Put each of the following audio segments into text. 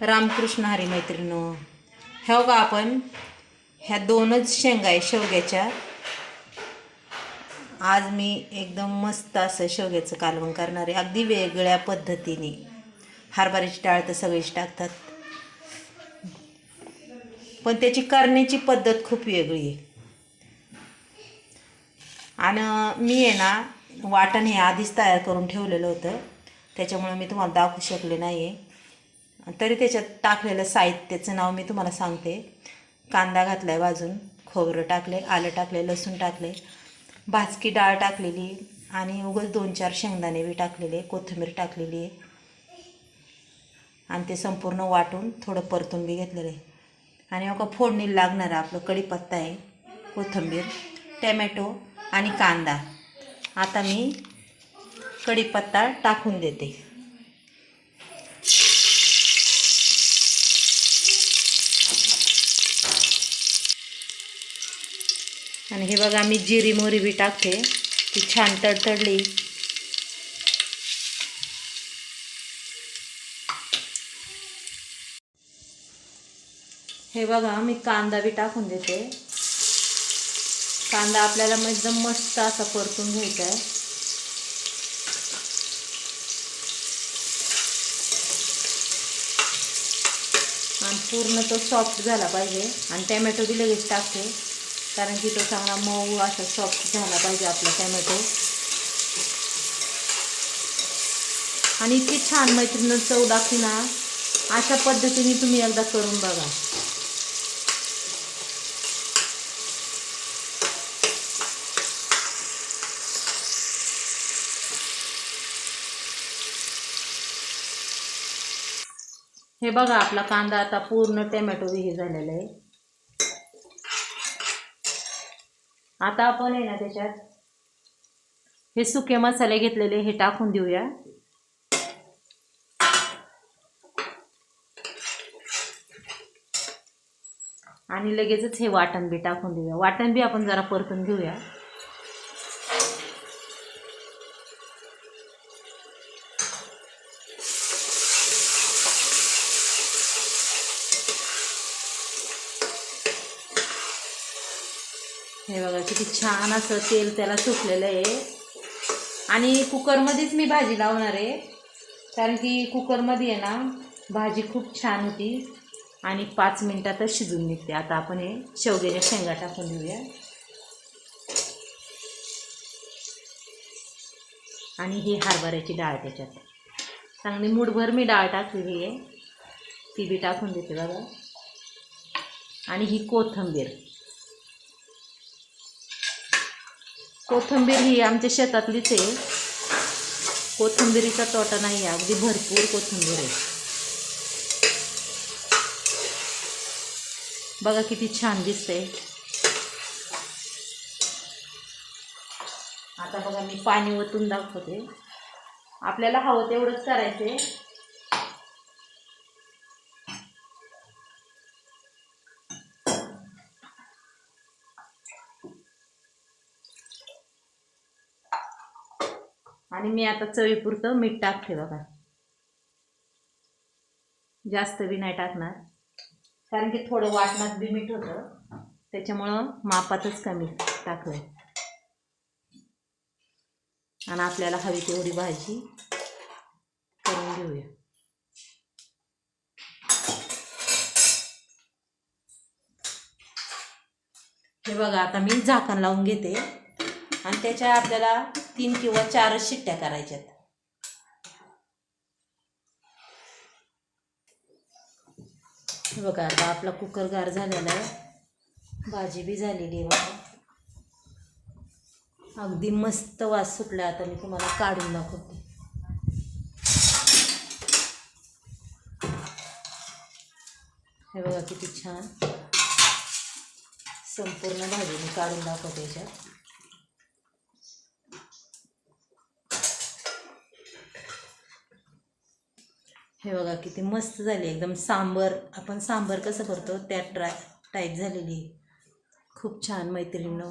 रामकृष्ण हरी मैत्रिणो ह्या का आपण ह्या दोनच शेंगा आहे शेवग्याच्या. आज मी एकदम मस्त असं शेवग्याचं कालवण करणार आहे. अगदी वेगळ्या पद्धतीने. हरभऱ्याची डाळ तर सगळीच टाकतात. पण त्याची करण्याची पद्धत खूप वेगळी आहे. आणि मी आहे ना वाटण हे आधीच तयार करून ठेवलेलं होतं. त्याच्यामुळे मी तुम्हाला दाखवू शकले नाही आहे तरी त्याच्यात टाकलेलं साहित्याचं नाव मी तुम्हाला सांगते. कांदा घातला आहे भाजून खोबरं टाकले आलं टाकले लसूण टाकले भाजकी डाळ टाकलेली आणि उगच दोन चार शेंगदाणे बी टाकलेले कोथिंबीर टाकलेली. आहे आणि ते संपूर्ण वाटून थोडं परतून बी घेतलेलं आहे. आणि मग फोडणीला लागणार आपलं कढीपत्ता आहे कोथिंबीर टॅमॅटो आणि कांदा. आता मी कढीपत्ता टाकून देते. आणि हे बघा मी जिरी मोरी बी टाकते. ती छान तडतडली. हे बघा मी कांदा बी टाकून देते. कांदा आपल्याला मग एकदम मस्त असा परतून घ्यायचा आहे आणि पूर्ण तो सॉफ्ट झाला पाहिजे. आणि टॅमॅटो बी लगेच टाकते. कारण की तो चांगला मऊ असा सॉफ्ट झाला पाहिजे आपला टॅमॅटो आणि इतकी छान मैत्रिणी चव दाखवी ना अशा पद्धतीने तुम्ही एकदा करून बघा. हे बघा आपला कांदा आता पूर्ण टॅमॅटो हे झालेला आहे. आता आपण आहे ना त्याच्यात हे सुके मसाले घेतलेले हे टाकून देऊया. आणि लगेचच हे वाटण बी टाकून देऊया. वाटण बी आपण जरा परतून घेऊया. हे बघा किती छान असं तेल त्याला सुटलेलं आहे. आणि कुकरमध्येच मी भाजी लावणार आहे. कारण की कुकरमध्ये आहे ना भाजी खूप छान होती. आणि पाच मिनटातच शिजून निघते. आता आपण हे शेवग्याच्या शेंगा टाकून देऊया आणि ही हरभऱ्याची डाळ त्याच्यात. चांगली मूठभर मी डाळ टाकलेली आहे. ती बी टाकून देते बघा. आणि ही कोथंबीर. कोथंबीर ही आमच्या शेतातलीच आहे. कोथंबीरीचा तोटा नाही आहे. अगदी भरपूर कोथंबीर आहे. बघा किती छान दिसते आता बघा मी पाणी ओतून दाखवते. आपल्याला हवं तेवढंच करायचं आहे आणि मी आता चवीपुरतं मीठ टाकते बघा. जास्त बी नाही टाकणार. कारण की थोडं वाटणात बी मीठ होतं. त्याच्यामुळं मापातच कमी टाकलं आणि आपल्याला हवी तेवढी भाजी करून घेऊया. हे बघा आता मी झाकण लावून घेते. आणि त्याच्या आपल्याला तीन किंवा चारच शिट्ट्या करायच्यात. बघा आता आपला कुकर गार झालेला आहे. भाजी बी झालेली आहे बघा. अगदी मस्त वास सुटला आता मी तुम्हाला काढून दाखवते. हे बघा किती छान. संपूर्ण भाजी मी काढून दाखवते याच्यात. हे बघा किती मस्त झाली एकदम सांबर. आपण सांबर कसं करतो त्या ट्राय टाईप झालेली आहे. खूप छान मैत्रिणींनो.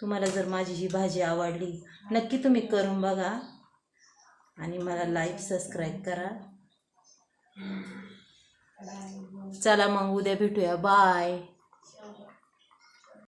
तुम्हाला जर माझी ही भाजी आवडली नक्की तुम्ही करून बघा. आणि मला लाईक सबस्क्राईब करा. चला मग उद्या भेटूया. बाय